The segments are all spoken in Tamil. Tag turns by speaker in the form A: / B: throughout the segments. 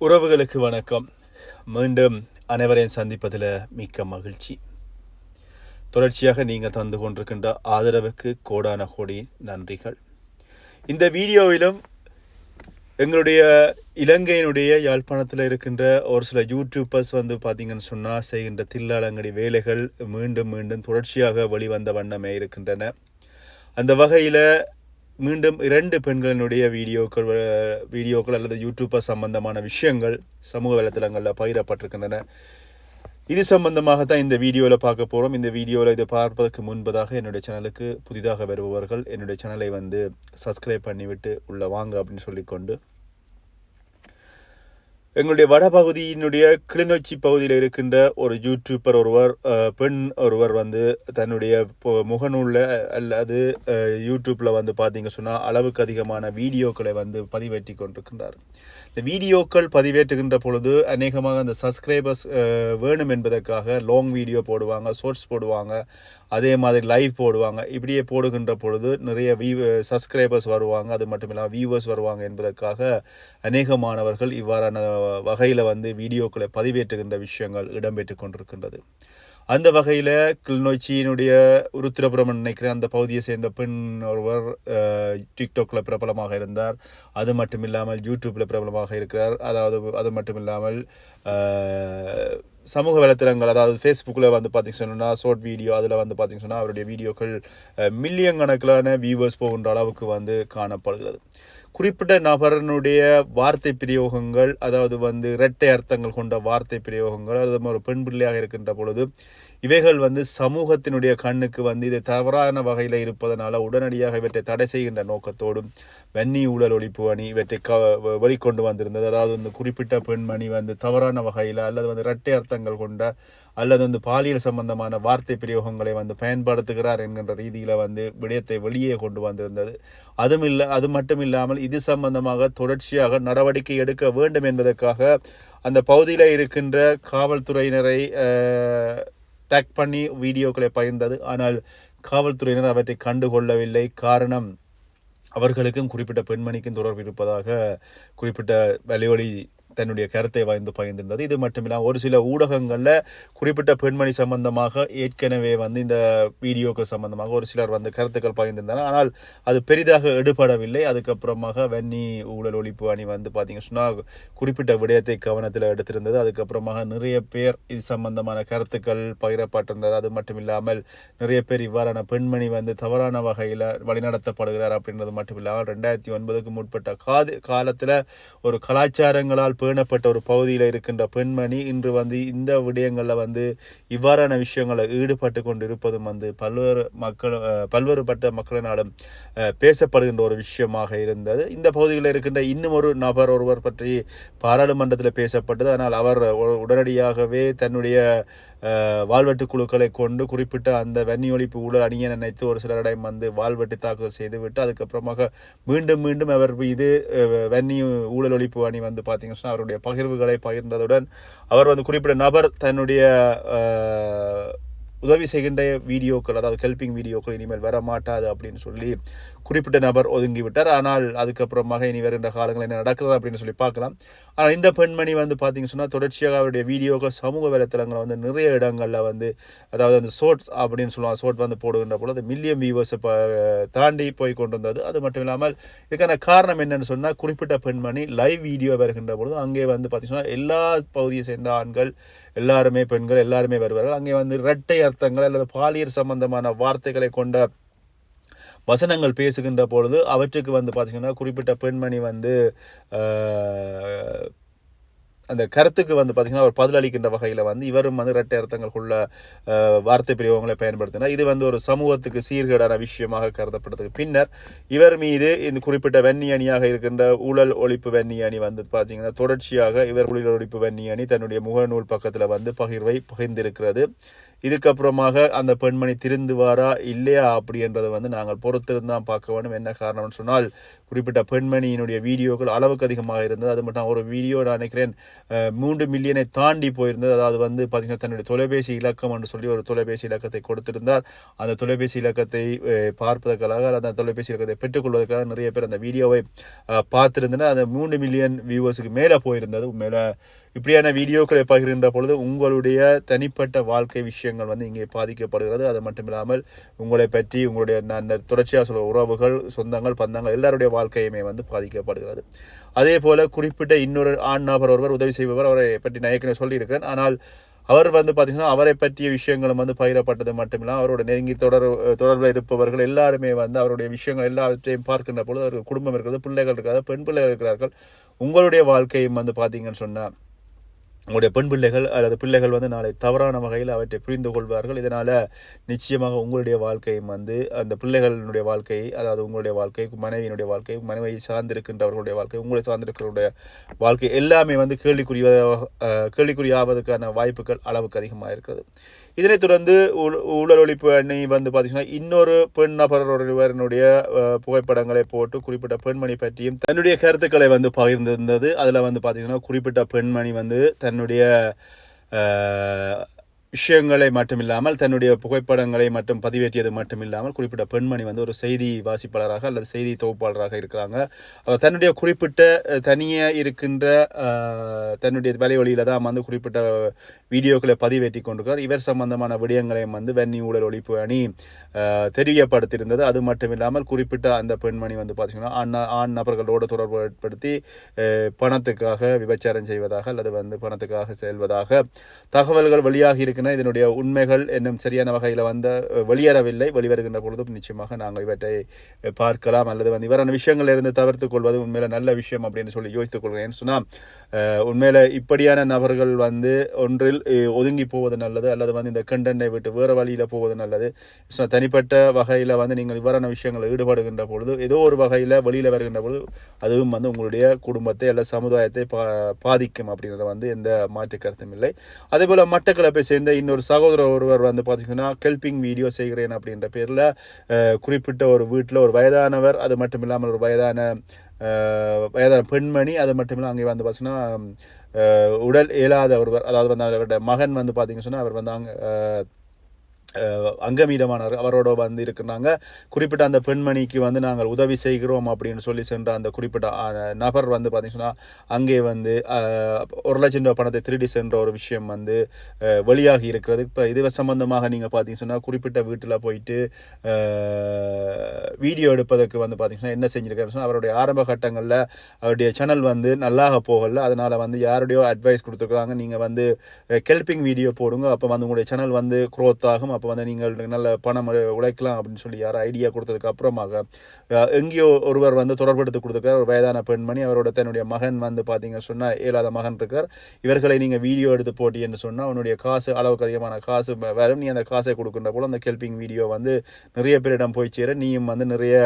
A: உறவுகளுக்கு வணக்கம். மீண்டும் அனைவரையும் சந்திப்பதில் மிக்க மகிழ்ச்சி. தொடர்ச்சியாக நீங்கள் தந்து கொண்டிருக்கின்ற ஆதரவுக்கு கோடான கோடி நன்றிகள். இந்த வீடியோவிலும் எங்களுடைய இலங்கையினுடைய யாழ்ப்பாணத்தில் இருக்கின்ற ஒரு சில யூடியூபர்ஸ் வந்து பார்த்தீங்கன்னு சொன்னால் செய்கின்ற தில்லாலங்கடி வேலைகள் மீண்டும் மீண்டும் தொடர்ச்சியாக வெளிவந்த வண்ணமே இருக்கின்றன. அந்த வகையில் மீண்டும் இரண்டு பெண்களினுடைய வீடியோக்கள் வீடியோக்கள் அல்லது யூடியூப்பர் சம்பந்தமான விஷயங்கள் சமூக வலைத்தளங்களில் பகிரப்பட்டிருக்கின்றன. இது சம்பந்தமாக தான் இந்த வீடியோவில் பார்க்க போகிறோம் இந்த வீடியோவில் இதை பார்ப்பதற்கு முன்பதாக என்னுடைய சேனலுக்கு புதிதாக வருபவர்கள் என்னுடைய சேனலை வந்து சப்ஸ்கிரைப் பண்ணிவிட்டு உள்ளே வாங்க அப்படின்னு சொல்லிக்கொண்டு எங்களுடைய வடபகுதியினுடைய கிளிநொச்சி பகுதியில் இருக்கின்ற ஒரு யூடியூப்பர் ஒருவர் பெண் ஒருவர் வந்து தன்னுடைய முகநூலில் அல்லது யூடியூப்பில் வந்து பார்த்தீங்க சொன்னால் அளவுக்கு அதிகமான வீடியோக்களை வந்து பதிவேற்றி கொண்டிருக்கின்றார். இந்த வீடியோக்கள் பதிவேற்றுகின்ற பொழுது அநேகமாக அந்த சப்ஸ்கிரைபர்ஸ் வேணும் என்பதற்காக லாங் வீடியோ போடுவாங்க ஷார்ட்ஸ் போடுவாங்க. அதே மாதிரி லைவ் போடுவாங்க. இப்படியே போடுகின்ற பொழுது நிறைய வியூ சப்ஸ்கிரைபர்ஸ் வருவாங்க. அது மட்டும் இல்லாமல் வியூவர்ஸ் வருவாங்க என்பதற்காக அநேக மாணவர்கள் இவ்வாறான வகையில் வந்து வீடியோக்களை பதிவேற்றுகின்ற விஷயங்கள் இடம்பெற்று கொண்டிருக்கின்றது. அந்த வகையில் கிளிநொச்சியினுடைய உருத்திரபுரம் நினைக்கிறேன். அந்த பகுதியை சேர்ந்த பெண் ஒருவர் டிக்டாக்ல பிரபலமாக இருந்தார். அது மட்டும் இல்லாமல் யூடியூப்பில் பிரபலமாக இருக்கிறார். அதாவது அது மட்டும் இல்லாமல் சமூக வலைத்தளங்கள் அதாவது ஃபேஸ்புக்கில் வந்து பார்த்தீங்க சொன்னால் ஷார்ட் வீடியோ அதில் வந்து பார்த்தீங்க சொன்னால் அவருடைய வீடியோக்கள் மில்லியன் கணக்கிலான வியூவர்ஸ் போகின்ற அளவுக்கு வந்து காணப்படுகிறது. குறிப்பிட்ட நபரனுடைய வார்த்தை பிரயோகங்கள் அதாவது வந்து இரட்டை அர்த்தங்கள் கொண்ட வார்த்தை பிரயோகங்கள் அது ஒரு பெண் பிள்ளையாக இருக்கின்ற பொழுது இவைகள் வந்து சமூகத்தினுடைய கண்ணுக்கு வந்து இது தவறான வகையில் இருப்பதனால உடனடியாக இவற்றை தடை செய்கின்ற நோக்கத்தோடும் வன்னி ஊழல் ஒழிப்பு அணி இவற்றை க வ- வெளிக்கொண்டு வந்திருந்தது. அதாவது வந்து குறிப்பிட்ட பெண்மணி வந்து தவறான வகையில் அல்லது வந்து இரட்டை அர்த்தங்கள் கொண்ட அல்லது வந்து பாலியல் சம்பந்தமான வார்த்தை பிரயோகங்களை வந்து பயன்படுத்துகிறார் என்கின்ற ரீதியில் வந்து விடயத்தை வெளியே கொண்டு வந்திருந்தது. அதுவும் இல்லை அது மட்டும் இல்லாமல் இது சம்பந்தமாக தொடர்ச்சியாக நடவடிக்கை எடுக்க வேண்டும் என்பதற்காக அந்த பகுதியில் இருக்கின்ற காவல்துறையினரை டேக் பண்ணி வீடியோக்களை பகிர்ந்தது. ஆனால் காவல்துறையினர் அவற்றை கண்டுகொள்ளவில்லை. காரணம் அவர்களுக்கும் குறிப்பிட்ட பெண்மணிக்கும் தொடர்பு இருப்பதாக குறிப்பிட்ட வலிவலி தன்னுடைய கருத்தை வாய்ந்து பகிர்ந்திருந்தது. இது மட்டுமில்லாமல் ஒரு சில ஊடகங்களில் குறிப்பிட்ட பெண்மணி சம்பந்தமாக ஏற்கனவே வந்து இந்த வீடியோக்கள் சம்பந்தமாக ஒரு சிலர் வந்து கருத்துக்கள் பகிர்ந்திருந்தனர். ஆனால் அது பெரிதாக எடுபடவில்லை. அதுக்கப்புறமாக வெண்ணி ஊழல் ஒழிப்பு அணி வந்து பார்த்தீங்க சொன்னால் குறிப்பிட்ட விடயத்தை கவனத்தில் எடுத்திருந்தது. அதுக்கப்புறமாக நிறைய பேர் இது சம்பந்தமான கருத்துக்கள் பகிரப்பட்டிருந்தது. அது மட்டும் இல்லாமல் நிறைய பேர் இவ்வாறான பெண்மணி வந்து தவறான வகையில் வழிநடத்தப்படுகிறார் அப்படின்றது மட்டும் இல்லாமல் ரெண்டாயிரத்தி ஒன்பதுக்கு முற்பட்ட காது காலத்தில் ஒரு கலாச்சாரங்களால் பேணப்பட்ட ஒரு பகுதியில் இருக்கின்ற பெண்மணி இன்று வந்து இந்த விடயங்களில் வந்து இவ்வாறான விஷயங்களில் ஈடுபட்டு கொண்டு இருப்பதும் வந்து பல்வேறு மக்கள் பல்வேறுபட்ட மக்களினாலும் பேசப்படுகின்ற ஒரு விஷயமாக இருந்தது. இந்த பகுதியில் இருக்கின்ற இன்னும் ஒரு நபர் ஒருவர் பற்றி பாராளுமன்றத்தில் பேசப்பட்டது. ஆனால் அவர் உடனடியாகவே தன்னுடைய வாழ்வெட்டு வாள்வெட்டு குழுக்களை கொண்டு குறிப்பிட்ட அந்த வன்னி ஒழிப்பு ஊழல் அணியை நினைத்து ஒரு சிலரிடம் வந்து வாள்வெட்டு தாக்குதல் செய்துவிட்டு அதுக்கப்புறமாக மீண்டும் மீண்டும் அவர் மீது வன்னி ஊழல் ஒழிப்பு அணி வந்து பார்த்தீங்கன்னா அவருடைய பகிர்வுகளை பகிர்ந்ததுடன் அவர் வந்து குறிப்பிட்ட நபர் தன்னுடைய உதவி செய்கின்ற வீடியோக்கள் அதாவது ஹெல்பிங் வீடியோக்கள் இனிமேல் வர மாட்டாது அப்படின்னு சொல்லி குறிப்பிட்ட நபர் ஒதுங்கிவிட்டார். ஆனால் அதுக்கப்புறமாக இனி வருகின்ற காலங்கள் என்ன நடக்கிறது அப்படின்னு சொல்லி பார்க்கலாம். ஆனால் இந்த பெண்மணி வந்து பார்த்தீங்க சொன்னால் தொடர்ச்சியாக அவருடைய வீடியோக்கள் சமூக வலைத்தளங்களை வந்து நிறைய இடங்களில் வந்து அதாவது அந்த ஷோர்ட்ஸ் அப்படின்னு சொல்லுவாங்க ஷோர்ட் வந்து போடுகின்ற பொழுது மில்லியன் வியூவர்ஸை தாண்டி போய் கொண்டு வந்தது அது மட்டும் இல்லாமல் இதுக்கான காரணம் என்னென்னு சொன்னால் குறிப்பிட்ட பெண்மணி லைவ் வீடியோ வருகின்ற பொழுது அங்கே வந்து பார்த்தீங்கன்னா எல்லா பகுதியை சேர்ந்த ஆண்கள் எல்லாருமே பெண்கள் எல்லாருமே வருவார்கள். அங்கே வந்து இரட்டை அர்த்தங்கள் அல்லது பாலியல் சம்பந்தமான வார்த்தைகளை கொண்ட வசனங்கள் பேசுகின்ற பொழுது அவற்றுக்கு வந்து பார்த்திங்கன்னா குறிப்பிட்ட பெண்மணி வந்து அந்த கருத்துக்கு வந்து பார்த்தீங்கன்னா அவர் பதிலளிக்கின்ற வகையில் வந்து இவரும் வந்து இரட்டை அர்த்தங்கள் வார்த்தை பிரிவங்களை பயன்படுத்தினார். இது வந்து ஒரு சமூகத்துக்கு சீர்கேடான விஷயமாக கருதப்பட்டதுக்கு பின்னர் இவர் மீது இந்த குறிப்பிட்ட வெண்ணி அணியாக இருக்கின்ற ஊழல் ஒழிப்பு வெண்ணி அணி வந்து பார்த்திங்கன்னா தொடர்ச்சியாக இவர் ஊழல் ஒழிப்பு வெண்ணி அணி தன்னுடைய முகநூல் பக்கத்தில் வந்து பகிர்வை பகிர்ந்திருக்கிறது. இதுக்கப்புறமாக அந்த பெண்மணி திருந்துவாரா இல்லையா அப்படின்றத வந்து நாங்கள் பொறுத்திருந்தான் பார்க்க வேண்டும். என்ன காரணம்னு சொன்னால் குறிப்பிட்ட பெண்மணியினுடைய வீடியோக்கள் அளவுக்கு அதிகமாக இருந்தது. அது மட்டும் ஒரு வீடியோ நான் நினைக்கிறேன். மூன்று மில்லியனை தாண்டி போயிருந்தது. அதாவது வந்து பார்த்தீங்கன்னா தன்னுடைய தொலைபேசி இலக்கம் என்று சொல்லி ஒரு தொலைபேசி இலக்கத்தை கொடுத்திருந்தார். அந்த தொலைபேசி இலக்கத்தை பார்ப்பதற்காக அந்த தொலைபேசி இலக்கத்தை பெற்றுக்கொள்வதற்காக நிறைய பேர் அந்த வீடியோவை பார்த்துருந்தனர். அந்த மூன்று மில்லியன் வியூவர்ஸுக்கு மேலே போயிருந்தது. மேலே இப்படியான வீடியோக்களை பகிர்கின்ற பொழுது உங்களுடைய தனிப்பட்ட வாழ்க்கை விஷயங்கள் வந்து இங்கே பாதிக்கப்படுகிறது. அது மட்டும் இல்லாமல் உங்களை பற்றி உங்களுடைய ந- அந்த தொடர்ச்சியாக சொல்ல உறவுகள் சொந்தங்கள் பந்தங்கள் எல்லாருடைய வாழ்க்கையுமே வந்து பாதிக்கப்படுகிறது. அதே போல் குறிப்பிட்ட இன்னொரு ஆண் நபர் ஒருவர் உதவி செய்பவர் அவரை பற்றி நான் ஏற்கனவே சொல்லியிருக்கிறேன். ஆனால் அவர் வந்து பார்த்திங்கன்னா அவரை பற்றிய விஷயங்களும் வந்து பகிரப்பட்டது மட்டுமில்லாமல் அவரோட நெருங்கி தொடர் தொடர்பில் இருப்பவர்கள் எல்லாருமே வந்து அவருடைய விஷயங்கள் எல்லாவற்றையும் பார்க்கின்ற பொழுது அவருக்கு குடும்பம் இருக்கிறது பிள்ளைகள் இருக்கிறது பெண் பிள்ளைகள் இருக்கிறார்கள். உங்களுடைய வாழ்க்கையும் வந்து பார்த்தீங்கன்னு சொன்னால் உங்களுடைய பெண் பிள்ளைகள் அல்லது பிள்ளைகள் வந்து நாளை தவறான வகையில் அவற்றை புரிந்து கொள்வார்கள். இதனால் நிச்சயமாக உங்களுடைய வாழ்க்கையும் வந்து அந்த பிள்ளைகளினுடைய வாழ்க்கை அதாவது உங்களுடைய வாழ்க்கை மனைவியினுடைய வாழ்க்கை மனைவியை சார்ந்திருக்கின்றவர்களுடைய வாழ்க்கை உங்களை சார்ந்திருக்கிறவருடைய வாழ்க்கை எல்லாமே வந்து கேள்விக்குரிய கேள்விக்குறியாவதற்கான வாய்ப்புகள் அளவுக்கு அதிகமாக இருக்கிறது. இதனைத் தொடர்ந்து ஊழ- ஊழல் ஒழிப்பு அணி வந்து பார்த்தீங்கன்னா இன்னொரு பெண் நபர் புகைப்படங்களை போட்டு குறிப்பிட்ட பெண்மணி பற்றியும் தன்னுடைய கருத்துக்களை வந்து பகிர்ந்திருந்தது. அதில் வந்து பார்த்தீங்கன்னா குறிப்பிட்ட பெண்மணி வந்து தன் என்னுடைய விஷயங்களை மட்டுமில்லாமல் தன்னுடைய புகைப்படங்களை மட்டும் பதிவேற்றியது மட்டுமில்லாமல் குறிப்பிட்ட பெண்மணி வந்து ஒரு செய்தி வாசிப்பாளராக அல்லது செய்தி தொகுப்பாளராக இருக்கிறாங்க. அவர் தன்னுடைய குறிப்பிட்ட தனியே இருக்கின்ற தன்னுடைய வலைவழியில் தான் வந்து குறிப்பிட்ட வீடியோக்களை பதிவேற்றி கொண்டிருக்கிறார். இவர் சம்பந்தமான விடயங்களையும் வந்து வெண்ணி ஊழல் ஒழிப்பு அணி தெரியப்படுத்தியிருந்தது. அது மட்டும் இல்லாமல் குறிப்பிட்ட அந்த பெண்மணி வந்து பார்த்தீங்கன்னா ஆண் ஆண் நபர்களோடு தொடர்பு ஏற்படுத்தி பணத்துக்காக விபச்சாரம் செய்வதாக அல்லது வந்து பணத்துக்காக செல்வதாக தகவல்கள் வெளியாகி இருக்கின்றன. இதனுடைய உண்மைகள் இன்னும் சரியான வகையில் வந்து வெளியேறவில்லை. வெளிவருகின்ற பொழுதும் நிச்சயமாக நாங்கள் இவற்றை பார்க்கலாம். அல்லது வந்து இவரான விஷயங்கள் இருந்து தவிர்த்து கொள்வது உண்மையில நல்ல விஷயம் அப்படின்னு சொல்லி யோசித்துக் கொள்கிறேன். சொன்னால் உண்மையில இப்படியான நபர்கள் வந்து ஒன்றில் ஒதுங்கி போவது நல்லது அல்லது வந்து இந்த கண்டனை விட்டு வேறு வழியில் போவது நல்லது. தனிப்பட்ட வகையில் வந்து நீங்கள் இவ்வாறான விஷயங்களில் ஈடுபடுகின்ற பொழுது ஏதோ ஒரு வகையில் வெளியில் வருகின்ற பொழுது அதுவும் வந்து உங்களுடைய குடும்பத்தை அல்ல சமுதாயத்தை பா பாதிக்கும் அப்படிங்கிறத வந்து எந்த மாற்று கருத்தும் இல்லை. அதே போல் மட்டக்களப்பை சேர்ந்த இன்னொரு சகோதரர் ஒருவர் வந்து பார்த்திங்கன்னா கெல்பிங் வீடியோ செய்கிறேன் அப்படின்ற பேரில் குறிப்பிட்ட ஒரு வீட்டில் ஒரு வயதானவர் அது மட்டும் இல்லாமல் ஒரு வயதான வயதான பெண்மணி அது மட்டும் இல்லாமல் அங்கே வந்து பார்த்திங்கன்னா உடல் இயலாத ஒருவர் அதாவது வந்து அவரோட மகன் வந்து பார்த்திங்க சொன்னால் அவர் வந்து அங்கே அங்கமீதமானவர் அவரோட வந்து இருக்கிறாங்க குறிப்பிட்ட அந்த பெண்மணிக்கு வந்து நாங்கள் உதவி செய்கிறோம் அப்படின்னு சொல்லி சென்ற அந்த குறிப்பிட்ட நபர் வந்து பார்த்தீங்கன்னா அங்கே வந்து ஒரு லட்சம் ரூபாய் பணத்தை திருடி சென்ற ஒரு விஷயம் வந்து வெளியாகி இருக்கிறது. இப்போ இது சம்பந்தமாக நீங்கள் பார்த்தீங்கன்னு சொன்னால் குறிப்பிட்ட வீட்டில் போயிட்டு வீடியோ எடுப்பதற்கு வந்து பார்த்தீங்கன்னா என்ன செஞ்சுருக்காருன்னு சொன்னால் அவருடைய ஆரம்ப கட்டங்களில் அவருடைய சேனல் வந்து நல்லாக போகலை. அதனால் வந்து யாருடையோ அட்வைஸ் கொடுத்துருக்காங்க. நீங்கள் வந்து கெல்பிங் வீடியோ போடுங்க. அப்போ வந்து உங்களுடைய சேனல் வந்து growth ஆகும். அப்போ வந்து நீங்கள் நல்ல பணம் உழைக்கலாம் அப்படின்னு சொல்லி யாரும் ஐடியா கொடுத்ததுக்கு அப்புறமாக எங்கேயோ ஒருவர் வந்து தொடர்படுத்தி கொடுத்துருக்கார் ஒரு வயதான பெண்மணி அவரோட தன்னுடைய மகன் வந்து பார்த்தீங்க சொன்னால் இயலாத மகன் இருக்கார். இவர்களை நீங்கள் வீடியோ எடுத்து போட்டீங்கன்னு சொன்னால் உன்னுடைய காசு அளவுக்கு அதிகமான காசு வரும் நீ அந்த காசை கொடுக்குற போல அந்த கெல்பிங் வீடியோ வந்து நிறைய பேரிடம் போய் சேர நீயும் வந்து நிறைய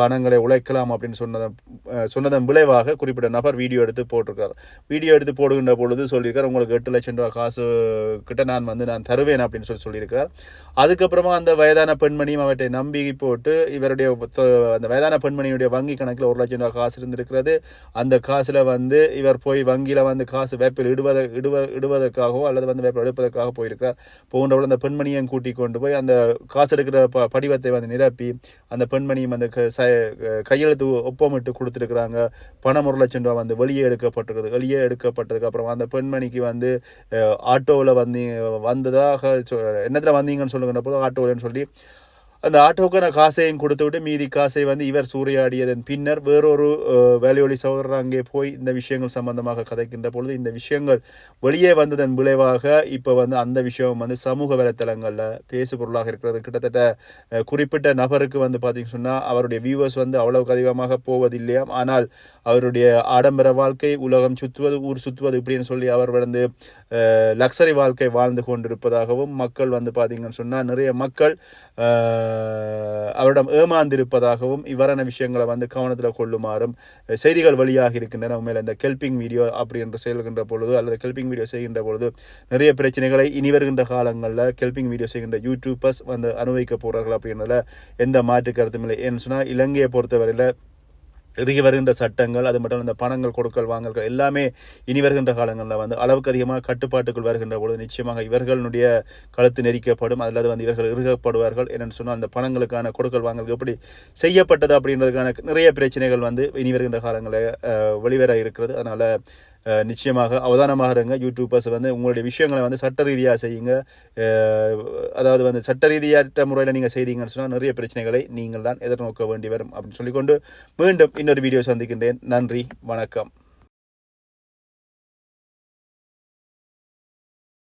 A: பணங்களை உழைக்கலாம் அப்படின்னு சொன்னதன் சொன்னதன் விளைவாக குறிப்பிட்ட நபர் வீடியோ எடுத்து போட்டிருக்கார். வீடியோ எடுத்து போடுகின்ற பொழுது சொல்லியிருக்கார் உங்களுக்கு எட்டு லட்சம் ரூபா காசு கிட்ட நான் வந்து நான் தருவேன் அப்படின்னு சொல்லி சொல்லியிருக்கார் அதுக்கப்புறமா அந்த வயதான பெண்மணியும் அவற்றை நம்பி போட்டு இவருடைய அந்த வயதான பெண்மணியுடைய வங்கி கணக்கில் ஒரு லட்சம் ரூபாய் காசு இருந்திருக்கிறது. அந்த காசில் வந்து இவர் போய் வங்கியில் வந்து காசு வேப்பில் இடுவத இடுவ இடுவதற்காகவோ அல்லது வந்து வேப்பில் எடுப்பதற்காக போயிருக்கிறார். போகின்றவள் அந்த பெண்மணியும் கூட்டி கொண்டு போய் அந்த காசு எடுக்கிற ப படிவத்தை வந்து நிரப்பி அந்த பெண்மணியும் அந்த கையெழுத்து ஒப்பமிட்டு கொடுத்துருக்குறாங்க. பணம் ஒரு லட்சம் ரூபா வந்து வெளியே எடுக்கப்பட்டிருக்குது வெளியே எடுக்கப்பட்டதுக்கு அப்புறம் அந்த பெண்மணிக்கு வந்து ஆட்டோவில் வந்து வந்ததாக சொ- என்னத்துல வந்தீங்கன்னு சொல்லுங்கன்ற போது ஆட்டோவில்னு சொல்லி அந்த ஆட்டோக்கான காசையும் கொடுத்து விட்டு மீதி காசை வந்து இவர் சூறையாடியதன் பின்னர் வேறொரு வேலையொலி சகோதரர் அங்கே போய் இந்த விஷயங்கள் சம்பந்தமாக கதைக்கின்ற பொழுது இந்த விஷயங்கள் வெளியே வந்ததன் விளைவாக இப்போ வந்து அந்த விஷயம் வந்து சமூக வலைத்தளங்களில் பேசு பொருளாக இருக்கிறது. கிட்டத்தட்ட குறிப்பிட்ட நபருக்கு வந்து பார்த்திங்க சொன்னால் அவருடைய வியூவர்ஸ் வந்து அவ்வளவுக்கு அதிகமாக போவதில்லையாம் ஆனால் அவருடைய ஆடம்பர வாழ்க்கை உலகம் சுற்றுவது ஊர் சுற்றுவது இப்படின்னு சொல்லி அவர் வந்து லக்ஸரி வாழ்க்கை வாழ்ந்து கொண்டிருப்பதாகவும் மக்கள் வந்து பார்த்தீங்கன்னு சொன்னால் நிறைய மக்கள் அவரிடம் ஏமாந்திருப்பதாகவும் இவ்வாறான விஷயங்களை வந்து கவனத்தில் கொள்ளுமாறும் செய்திகள் வெளியாக இருக்கின்றன. உண்மையில் இந்த கெல்பிங் வீடியோ அப்படி என்று செயல்கின்ற பொழுது அல்லது கெல்பிங் வீடியோ செய்கின்ற பொழுது நிறைய பிரச்சனைகளை இனி வருகின்ற காலங்களில் கெல்பிங் வீடியோ செய்கின்ற யூடியூபர்ஸ் வந்து அனுபவிக்க போகிறார்கள் அப்படின்றதில் எந்த மாற்று கருத்தும் இல்லை. ஏன்னு சொன்னால் இலங்கையை பொறுத்தவரையில் இறுகி வருகின்ற சட்டங்கள் அது மட்டும் இந்த பணங்கள் கொடுக்கல் வாங்கல்கள் எல்லாமே இனி வருகின்ற காலங்களில் வந்து அளவுக்கு அதிகமாக கட்டுப்பாட்டுக்குள் வருகின்ற பொழுது நிச்சயமாக இவர்களுடைய கழுத்து நெரிக்கப்படும் அல்லது வந்து இவர்கள் இறுகப்படுவார்கள் என்னென்னு சொன்னால் அந்த பணங்களுக்கான கொடுக்கல் வாங்கல் எப்படி செய்யப்பட்டது அப்படின்றதுக்கான நிறைய பிரச்சனைகள் வந்து இனி வருகின்ற காலங்களில் வெளிவர இருக்கிறது. அதனால் நிச்சயமாக அவதானமாக இருங்க. யூடியூபர்ஸ் வந்து உங்களுடைய விஷயங்களை வந்து சட்ட ரீதியாக செய்யுங்க அதாவது வந்து சட்ட ரீதியாற்ற முறையில் நீங்கள் செய்தீங்கன்னு சொன்னால் நிறைய பிரச்சனைகளை நீங்கள் தான் எதிர்நோக்க வேண்டி வரும் அப்படின்னு சொல்லிக்கொண்டு மீண்டும் இன்னொரு வீடியோ சந்திக்கின்றேன். நன்றி வணக்கம்.